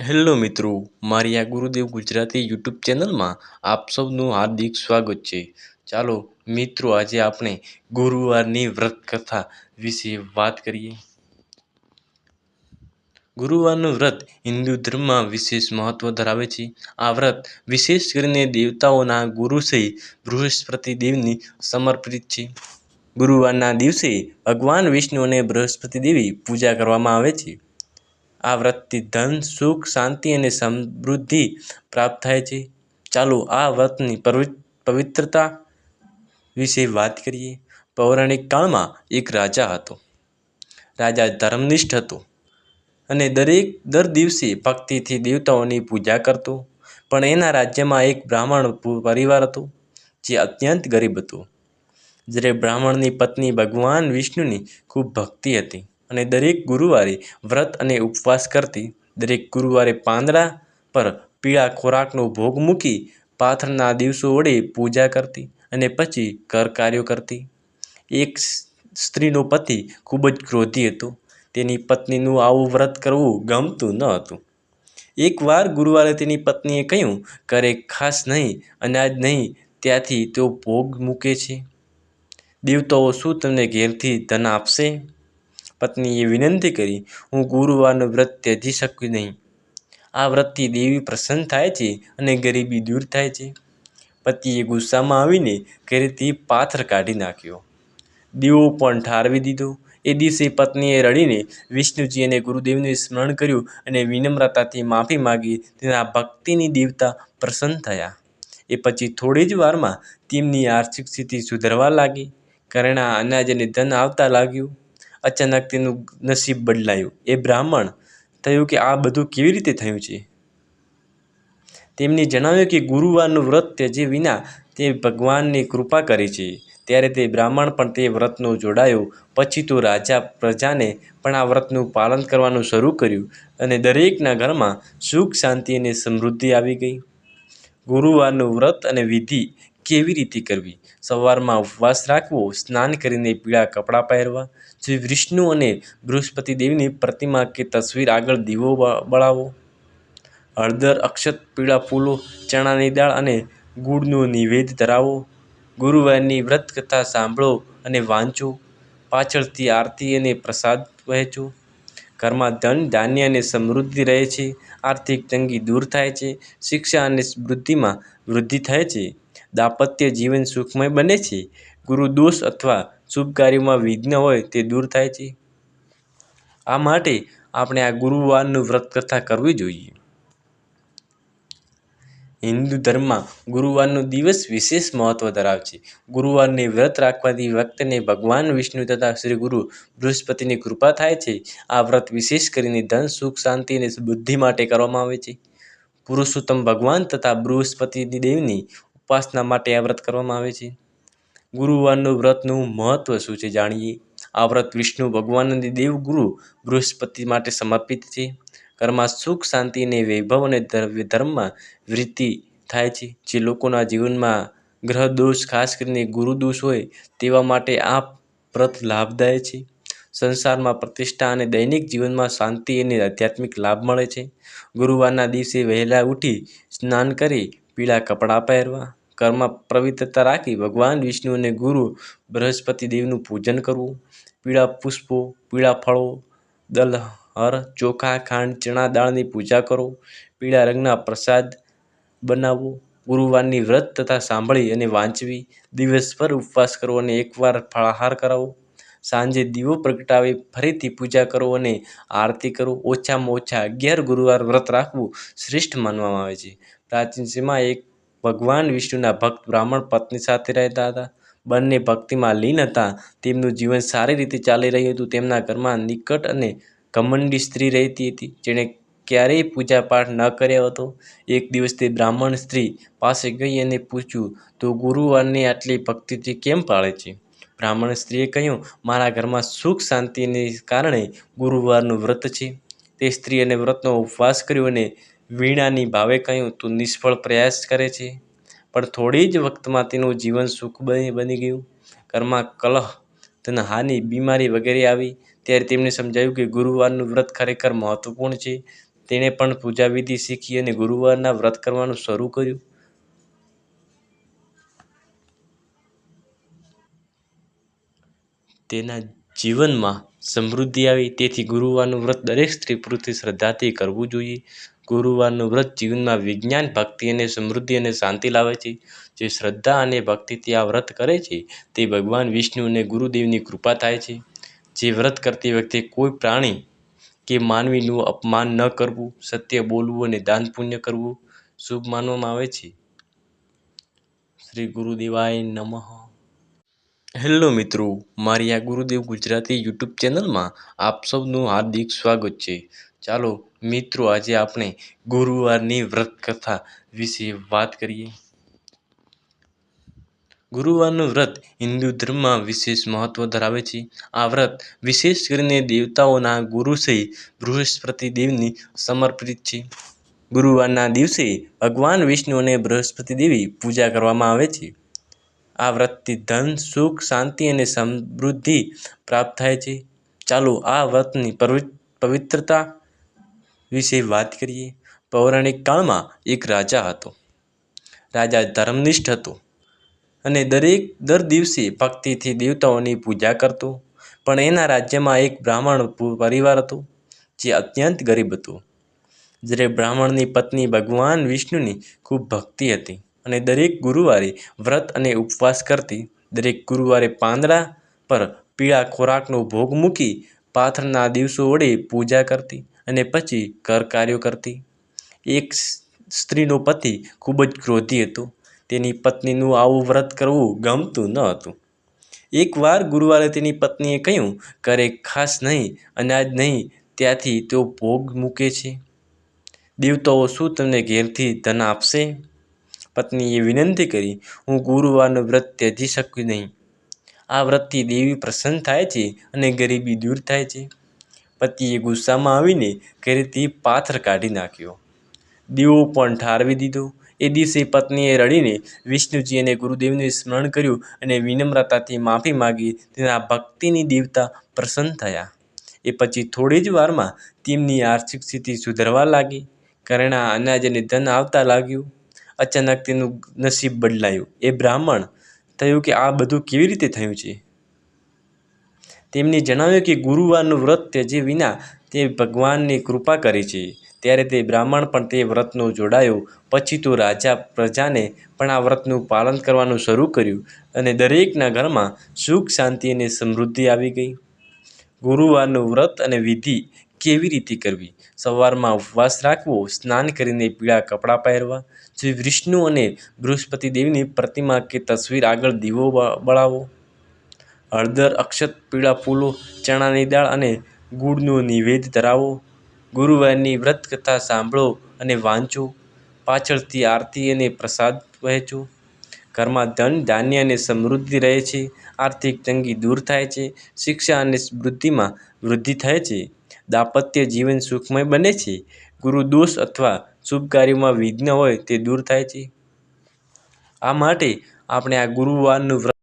Hello મિત્રો, મારી આ ગુરુદેવ ગુજરાતી યુટ્યુબ ચેનલમાં આપ સૌનું હાર્દિક સ્વાગત છે. ચાલો મિત્રો, આજે આપણે ગુરુવારની વ્રત કથા વિશે વાત કરીએ. ગુરુવારનું વ્રત હિન્દુ ધર્મમાં વિશેષ મહત્વ ધરાવે છે. આ વ્રત વિશેષ કરીને દેવતાઓના ગુરુ સહિત બૃહસ્પતિ દેવની સમર્પિત છે. ગુરુવારના દિવસે ભગવાન વિષ્ણુ અને બૃહસ્પતિ દેવી પૂજા કરવામાં આવે છે. આ વ્રતથી ધન, સુખ, શાંતિ અને સમૃદ્ધિ પ્રાપ્ત થાય છે. ચાલો આ વ્રતની પવિત્રતા વિશે વાત કરીએ. પૌરાણિક કાળમાં એક રાજા હતો. રાજા ધર્મનિષ્ઠ હતો અને દરેક, દર દિવસે ભક્તિથી દેવતાઓની પૂજા કરતો. પણ એના રાજ્યમાં એક બ્રાહ્મણ પરિવાર હતો જે અત્યંત ગરીબ હતો. જ્યારે બ્રાહ્મણની પત્ની ભગવાન વિષ્ણુની ખૂબ ભક્તિ હતી. અને દરેક ગુરુવારે વ્રત અને ઉપવાસ કરતી દરેક ગુરુવારે પાંદડા પર પીળા ખોરાકનો ભોગ મૂકી પાથરના દિવસો વડે પૂજા કરતી અને પછી ઘર કાર્યો કરતી. એક સ્ત્રીનો પતિ ખૂબ જ ક્રોધી હતો. તેની પત્નીનું આવું વ્રત કરવું ગમતું ન હતું. એકવાર ગુરુવારે તેની પત્નીએ કહ્યું કરે ખાસ નહીં, અનાજ નહીં, ત્યાંથી તેઓ ભોગ મૂકે છે. દેવતાઓ શું તમને ઘેરથી ધન આપશે? પત્નીએ વિનંતી કરી, હું ગુરુવારનું વ્રત ત્યજી શકું નહીં. આ વ્રતથી દેવી પ્રસન્ન થાય છે અને ગરીબી દૂર થાય છે. પતિએ ગુસ્સામાં આવીને ઘરેથી પાથર કાઢી નાખ્યો. દીવો પણ ઠારવી દીધો. એ દિવસે પત્નીએ રડીને વિષ્ણુજી અને ગુરુદેવને સ્મરણ કર્યું અને વિનમ્રતાથી માફી માગી તેના ભક્તિની દેવતા પ્રસન્ન થયા. એ પછી થોડી જ વારમાં તેમની આર્થિક સ્થિતિ સુધરવા લાગી. ઘરેણા અનાજ અને ધન આવતા લાગ્યું. અચાનક તેનું નસીબ બદલાયું. એ બ્રાહ્મણ થયું કે આ બધું કેવી રીતે થયું છે? તેમણે જણાવ્યું કે ગુરુવારનું વ્રત ત્યજે વિના તે ભગવાનની કૃપા કરી છે. ત્યારે તે બ્રાહ્મણ પણ તે વ્રતનું જોડાયો. પછી તો રાજા પ્રજાને પણ આ વ્રતનું પાલન કરવાનું શરૂ કર્યું અને દરેકના ઘરમાં સુખ, શાંતિ અને સમૃદ્ધિ આવી ગઈ. ગુરુવારનું વ્રત અને વિધિ કેવી રીતે કરવી? સવારમાં ઉપવાસ રાખવો, સ્નાન કરીને પીળા કપડાં પહેરવા, શ્રી વિષ્ણુ અને બૃહસ્પતિ દેવીની પ્રતિમા કે તસવીર આગળ દીવો બળાવો. હળદર, અક્ષત, પીળા ફૂલો, ચણાની દાળ અને ગુળનો નિવેદ ધરાવો. ગુરુવારની વ્રત કથા સાંભળો અને વાંચો. પાછળથી આરતી અને પ્રસાદ વહેંચો. ઘરમાં ધન, ધાન્ય અને સમૃદ્ધિ રહે છે. આર્થિક તંગી દૂર થાય છે. શિક્ષા અને વૃદ્ધિમાં વૃદ્ધિ થાય છે. દાંપત્ય જીવન સુખમય બને છે? ગુરુ દોષ અથવા શુભ કાર્યોમાં વિઘ્ન હોય તે દૂર થાય છે? આ માટે આપણે આ ગુરુવારનું વ્રત કથા કરવી જોઈએ. હિન્દુ ધર્મમાં ગુરુવારનો દિવસ વિશેષ મહત્વ ધરાવે છે ગુરુવારને વ્રત રાખવાથી વ્યક્તિને ભગવાન, વિષ્ણુ તથા શ્રી ગુરુ બૃહસ્પતિની કૃપા થાય છે. આ વ્રત વિશેષ કરીને ધન, સુખ, શાંતિ અને બુદ્ધિ માટે કરવામાં આવે છે. પુરુષોત્તમ ભગવાન તથા બૃહસ્પતિ દેવની ઉપાસના માટે આ વ્રત કરવામાં આવે છે. ગુરુવારનું વ્રતનું મહત્વ શું છે જાણીએ? આ વ્રત વિષ્ણુ ભગવાન અને દેવગુરુ બૃહસ્પતિ માટે સમર્પિત છે. ઘરમાં સુખ, શાંતિ અને વૈભવ અને ધર્મમાં વૃદ્ધિ થાય છે. જે લોકોના જીવનમાં ગ્રહ દોષ, ખાસ કરીને ગુરુ દોષ હોય તેવા માટે આ વ્રત લાભદાયક છે. સંસારમાં પ્રતિષ્ઠા અને દૈનિક જીવનમાં શાંતિ અને આધ્યાત્મિક લાભ મળે છે. ગુરુવારના દિવસે વહેલા ઉઠી સ્નાન કરી પીળા કપડાં પહેરવા ઘરમાં પવિત્રતા રાખી ભગવાન, વિષ્ણુ અને ગુરુ બૃહસ્પતિ દેવનું પૂજન કરવું. પીળા પુષ્પો, પીળા ફળો, દલ, હર, ચોખા, ખાંડ, ચણા, દાળની પૂજા કરો. પીળા રંગના પ્રસાદ બનાવવો ગુરુવારની વ્રત તથા સાંભળી અને વાંચવી. દિવસભર ઉપવાસ કરવો અને એકવાર ફળાહાર કરાવો. સાંજે દીવો પ્રગટાવી ફરીથી પૂજા કરો અને આરતી કરો. ઓછામાં ઓછા અગિયાર ગુરુવાર વ્રત રાખવું શ્રેષ્ઠ માનવામાં આવે છે. પ્રાચીન સમયમાં એક ભગવાન વિષ્ણુના ભક્ત બ્રાહ્મણ પત્ની સાથે રહેતા હતા. બંને ભક્તિમાં લીન હતા. તેમનું જીવન સારી રીતે ચાલી રહ્યું હતું. તેમના ઘરમાં નિકટ અને ઘમંડી સ્ત્રી રહેતી હતી, જેણે ક્યારેય પૂજા પાઠ ન કર્યો હતો. એક દિવસ તે બ્રાહ્મણ સ્ત્રી પાસે ગઈ અને પૂછ્યું, તો ગુરુવારની આટલી ભક્તિથી કેમ પાળે છે? બ્રાહ્મણ સ્ત્રીએ કહ્યું, મારા ઘરમાં સુખ શાંતિને કારણે ગુરુવારનું વ્રત છે. તે સ્ત્રી અને વ્રતનો ઉપવાસ કર્યો અને વીણાની ભાવે કહ્યું, તું નિષ્ફળ પ્રયાસ કરે છે, પણ થોડી જ વખતમાં તેનું જીવન સુખ બની બની ગયું. ઘરમાં કલહ ધનહાનિ બીમારી વગેરે આવી. ત્યારે તેમને સમજાયું કે ગુરુવારનું વ્રત ખરેખર મહત્વપૂર્ણ છે. તેણે પણ પૂજાવિધિ શીખી અને ગુરુવારના વ્રત કરવાનું શરૂ કર્યું. તેના જીવનમાં સમૃદ્ધિ આવી. તેથી ગુરુવારનું વ્રત દરેક સ્ત્રી-પુરુષે શ્રદ્ધાથી કરવું જોઈએ. ગુરુવારનું વ્રત જીવનમાં વિજ્ઞાન, ભક્તિ અને સમૃદ્ધિ અને શાંતિ લાવે છે. જે શ્રદ્ધા અને ભક્તિથી આ વ્રત કરે છે તે ભગવાન વિષ્ણુ અને ગુરુદેવની કૃપા થાય છે. જે વ્રત કરતી વખતે કોઈ પ્રાણી કે માનવીનું અપમાન ન કરવું, સત્ય બોલવું અને દાન-પુણ્ય કરવું શુભ માનવામાં આવે છે. શ્રી ગુરુદેવાય નમઃ. હેલો મિત્રો, મારી આ ગુરુદેવ ગુજરાતી યુટ્યુબ ચેનલમાં આપ સૌનું હાર્દિક સ્વાગત છે. ચાલો મિત્રો આજે આપણે ગુરુવારની વ્રત કથા વિશે વાત કરીએ. ગુરુવારનું વ્રત હિન્દુ ધર્મમાં વિશેષ મહત્વ ધરાવે છે. આ વ્રત વિશેષ કરીને દેવતાઓના ગુરુ શ્રી બૃહસ્પતિ દેવની સમર્પિત છે. ગુરુવારના દિવસે ભગવાન વિષ્ણુ અને બૃહસ્પતિ દેવી પૂજા કરવામાં આવે છે. આ વ્રતથી ધન, સુખ, શાંતિ અને સમૃદ્ધિ પ્રાપ્ત થાય છે. ચાલો આ વ્રતની પવિત્રતા વિશે વાત કરીએ. પૌરાણિક કાળમાં એક રાજા હતો. રાજા ધર્મનિષ્ઠ હતો અને દરેક દર દિવસે ભક્તિથી દેવતાઓની પૂજા કરતો. પણ એના રાજ્યમાં એક બ્રાહ્મણ પરિવાર હતો જે અત્યંત ગરીબ હતો. જ્યારે બ્રાહ્મણની પત્ની ભગવાન વિષ્ણુની ખૂબ ભક્તિ હતી અને દરેક ગુરુવારે વ્રત અને ઉપવાસ કરતી. દરેક ગુરુવારે પાંદડા પર પીળા ખોરાકનો ભોગ મૂકી પાથરના દિવસો વડે પૂજા કરતી અને પછી ઘર કાર્યો કરતી. એક સ્ત્રીનો પતિ ખૂબ જ ક્રોધી હતો. તેની પત્નીનું આવું વ્રત કરવું ગમતું ન હતું. એકવાર ગુરુવારે તેની પત્નીએ કહ્યું, કરે ખાસ નહીં, અનાજ નહીં ત્યાંથી તેઓ ભોગ મૂકે છે. દેવતાઓ શું તમને ઘેરથી ધન આપશે? " પત્નીએ વિનંતી કરી, "હું ગુરુવારનું વ્રત ત્યજી શકું નહીં. આ વ્રતથી દેવી પ્રસન્ન થાય છે અને ગરીબી દૂર થાય છે. " પતિએ ગુસ્સામાં આવીને ઘરેથી પાથર કાઢી નાખ્યો. દીવો પણ ઠારવી દીધો. એ દિવસે પત્નીએ રડીને વિષ્ણુજી અને ગુરુદેવનું સ્મરણ કર્યું અને વિનમ્રતાથી માફી માંગી. તેના ભક્તિની દેવતા પ્રસન્ન થયા. એ પછી થોડી જ વારમાં તેમની આર્થિક સ્થિતિ સુધરવા લાગી. ઘરેણાં, અનાજ અને ધન આવતા લાગ્યું. અચાનક તેનું નસીબ બદલાયું. એ બ્રાહ્મણ થયું કે આ બધું કેવી રીતે થયું છે? તેમને જણાવ્યું કે ગુરુવારનું વ્રત ત્યજ્યા વિના તે ભગવાનની કૃપા કરી છે. ત્યારે તે બ્રાહ્મણ પણ તે વ્રતનો જોડાયો. પછી તો રાજા પ્રજાને પણ આ વ્રતનું પાલન કરવાનું શરૂ કર્યું અને દરેકના ઘરમાં સુખ, શાંતિ અને સમૃદ્ધિ આવી ગઈ. ગુરુવારનું વ્રત અને વિધિ કેવી રીતે કરવી? સવારમાં ઉપવાસ રાખવો. સ્નાન કરીને પીળા કપડાં પહેરવા. શ્રી વિષ્ણુ અને બૃહસ્પતિ દેવની પ્રતિમા કે તસવીર આગળ દીવો બળાવો હળદર, અક્ષત, પીળા ફૂલો, ચણાની દાળ અને ગુળનો નિવેદ ધરાવો ગુરુવારની વ્રત કથા સાંભળો અને વાંચો. પાછળથી આરતી અને પ્રસાદ વહેંચો. ઘરમાં ધન, ધાન્ય અને સમૃદ્ધિ રહે છે. આર્થિક તંગી દૂર થાય છે. શિક્ષા અને સમૃદ્ધિમાં વૃદ્ધિ થાય છે. દાંપત્ય જીવન સુખમય બને છે. ગુરુ દોષ અથવા શુભ કાર્યોમાં વિઘ્ન હોય તે દૂર થાય છે. આ માટે આપણે આ ગુરુવારનું વ્રત